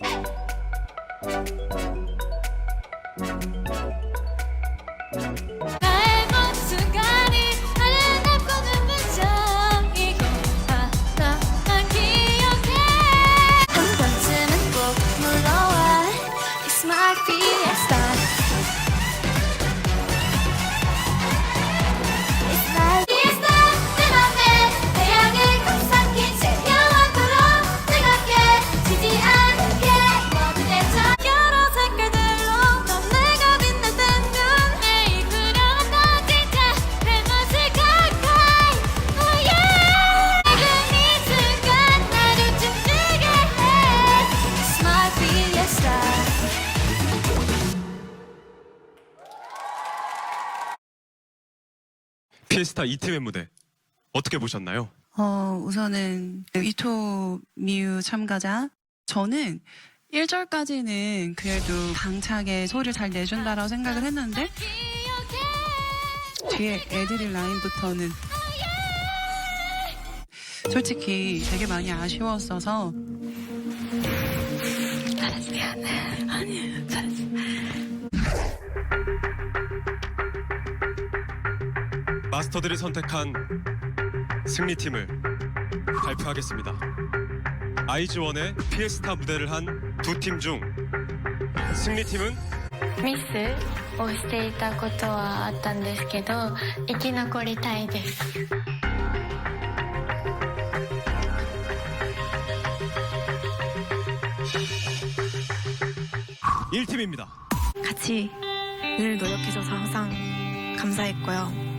나의 피에스타 이 팀의 무대 어떻게 보셨나요? 어, 우선은 이토 미유 참가자. 저는 1절까지는 그래도 당차게 소리를 잘 내준다라고 생각을 했는데 뒤에 애들이 라인부터는 솔직히 되게 많이 아쉬웠어서 아니, 잘했어. 마스터들이 선택한 승리팀을 발표하겠습니다. 아이즈원의 피에스타 무대를 한 두 팀 중 승리팀은 ミスをしていたことはあったんですけど生き残りたいです 1팀입니다. 같이 늘 노력해줘서 항상 감사했고요.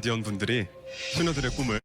가디언 분들이 소녀들의 꿈을